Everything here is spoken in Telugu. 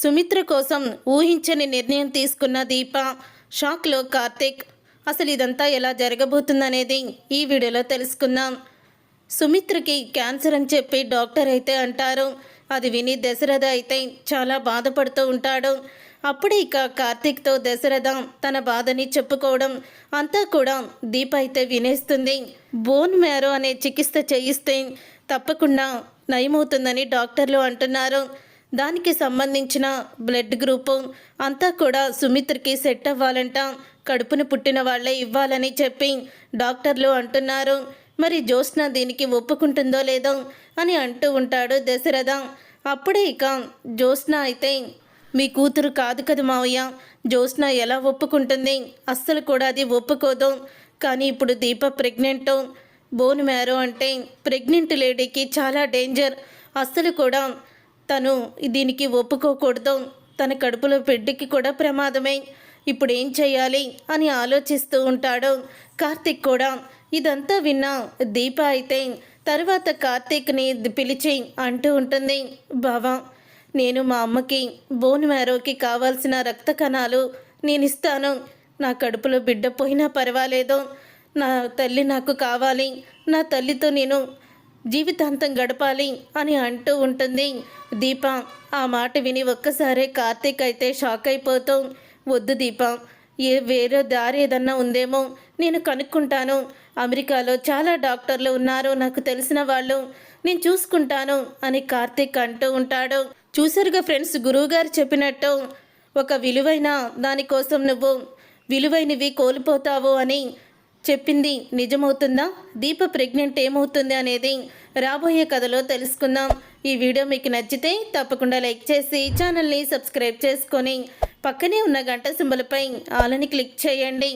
సుమిత్ర కోసం ఊహించని నిర్ణయం తీసుకున్న దీప. షాక్లో కార్తీక్ అసలు ఇదంతా ఎలా జరగబోతుందనేది ఈ వీడియోలో తెలుసుకుందాం. సుమిత్రకి క్యాన్సర్ అని చెప్పి డాక్టర్ అయితే అంటారు. అది విని దశరథ అయితే చాలా బాధపడుతూ ఉంటాడు. అప్పుడే ఇక కార్తీక్తో దశరథ తన బాధని చెప్పుకోవడం అంతా కూడా దీప అయితే వినేస్తుంది. బోన్ మ్యారో అనే చికిత్స చేయిస్తే తప్పకుండా నయమవుతుందని డాక్టర్లు అంటున్నారు. దానికి సంబంధించిన బ్లడ్ గ్రూపు అంతా కూడా సుమిత్రకి సెట్ అవ్వాలంట. కడుపును పుట్టిన వాళ్ళే ఇవ్వాలని చెప్పి డాక్టర్లు అంటున్నారు. మరి జ్యోత్స్న దీనికి ఒప్పుకుంటుందో లేదో అని అంటూ ఉంటాడు దశరథ. అప్పుడే ఇక జ్యోత్స్న అయితే మీ కూతురు కాదు కదా మావయ్య. జ్యోత్స్న ఎలా ఒప్పుకుంటుంది? అస్సలు కూడా అది ఒప్పుకోదు. కానీ ఇప్పుడు దీప ప్రెగ్నెంట్. బోన్ మ్యారో అంటే ప్రెగ్నెంట్ లేడీకి చాలా డేంజర్. అస్సలు కూడా తను దీనికి ఒప్పుకోకూడదు. తన కడుపులో బిడ్డకి కూడా ప్రమాదమే. ఇప్పుడు ఏం చేయాలి అని ఆలోచిస్తూ ఉంటాడు కార్తిక్ కూడా. ఇదంతా విన్నా దీప అయితే తర్వాత కార్తీక్ని పిలిచి అంటూ ఉంటుంది బావా నేను మా అమ్మకి బోన్ మ్యారోకి కావాల్సిన రక్త కణాలు నేను ఇస్తాను నా కడుపులో బిడ్డ పోయినా పర్వాలేదు. నా తల్లి నాకు కావాలి. నా తల్లితో నేను జీవితాంతం గడపాలి అని అంటూ ఉంటుంది. దీప ఆ మాట విని ఒక్కసారే కార్తీక్ అయితే షాక్ అయిపోతూ. వద్దు దీప ఏ వేరే దారి ఏదన్నా ఉందేమో నేను కనుక్కుంటాను. అమెరికాలో చాలా డాక్టర్లు ఉన్నారు నాకు తెలిసిన వాళ్ళు. నేను చూసుకుంటాను అని కార్తీక్ అంటూ ఉంటాడు. చూసారుగా ఫ్రెండ్స్ గురువుగారు చెప్పినట్టు ఒక విలువైన దానికోసం నువ్వు విలువైనవి కోల్పోతావు అని చెప్పింది నిజమవుతుందా? దీప ప్రెగ్నెంట్ ఏమవుతుంది అనేది రాబోయే కథలో తెలుసుకుందాం. ఈ వీడియో మీకు నచ్చితే తప్పకుండా లైక్ చేసి ఛానల్ని సబ్స్క్రైబ్ చేసుకొని పక్కనే ఉన్న గంట సింబలపై ఆలని క్లిక్ చేయండి.